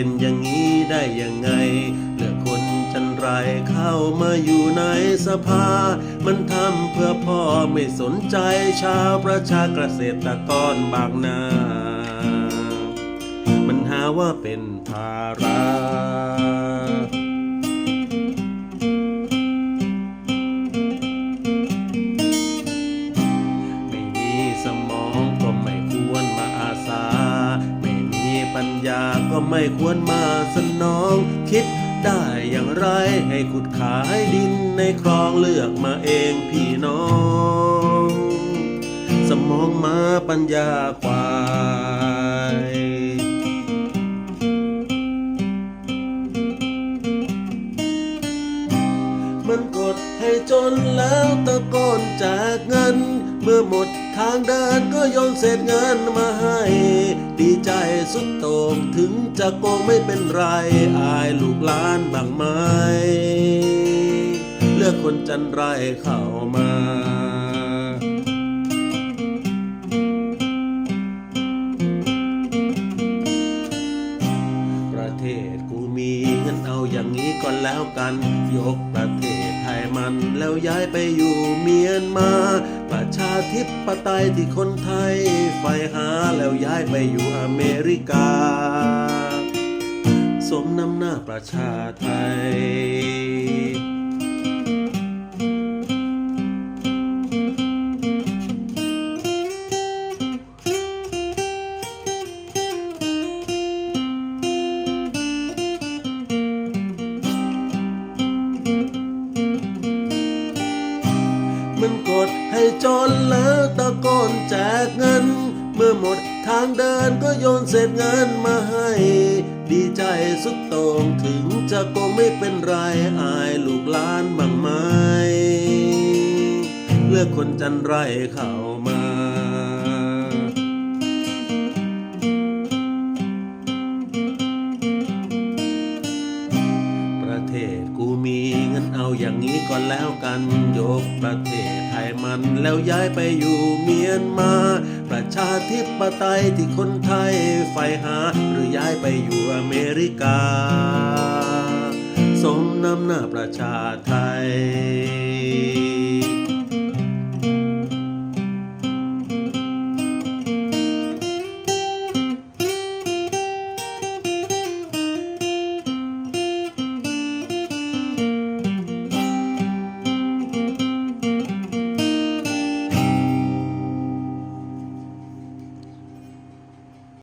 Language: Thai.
เป็นอย่างนี้ได้ยังไง เลือกคนจันไรเข้ามาอยู่ในสภา มันทำเพื่อพ่อไม่สนใจชาวประชาเกษตรกรบางนา มันหาว่าเป็นภาระไม่มีสมองก็ไม่ควรมาอาสา ไม่มีปัญญา ก็ไม่ควรมาสนอง คิดได้อย่างไรให้ขุดขายดินในคลองเลือกมาเองพี่น้อง สมองมาปัญญาควาย มันกดให้จนแล้วตะโกนแจกเงิน เมื่อหมดทางเดินก็โยนเศษเงินมาให้ ดีใจสุดโต่งถึงจะโกงไม่เป็นไร อายลูกหลานบางไม้เลือกคนจันไรเข้ามาประเทศกูมีเงินเอาอย่างนี้ก่อนแล้วกัน ยกประเทศ มันแล้วย้ายไปอยู่เมียนมา ประชาธิปไตยที่คนไทยใฝ่หาแล้วย้ายไปอยู่อเมริกา สมน้ำหน้าประชาไทย จนแล้วตะโกนแจกเงิน เมื่อหมดทางเดินก็โยนเศษเงินมาให้ ดีใจสุดโต่งถึงจะก็ไม่เป็นไรอายลูกหลานบางไม้เลือกคนจันไรเข้ามา อย่างนี้ก่อนแล้วกันยกประเทศไทยมันแล้วย้ายไปอยู่เมียนมา ประชาธิปไตยที่คนไทยใฝ่หา หรือย้ายไปอยู่อเมริกา สมน้ำหน้าประชาไทย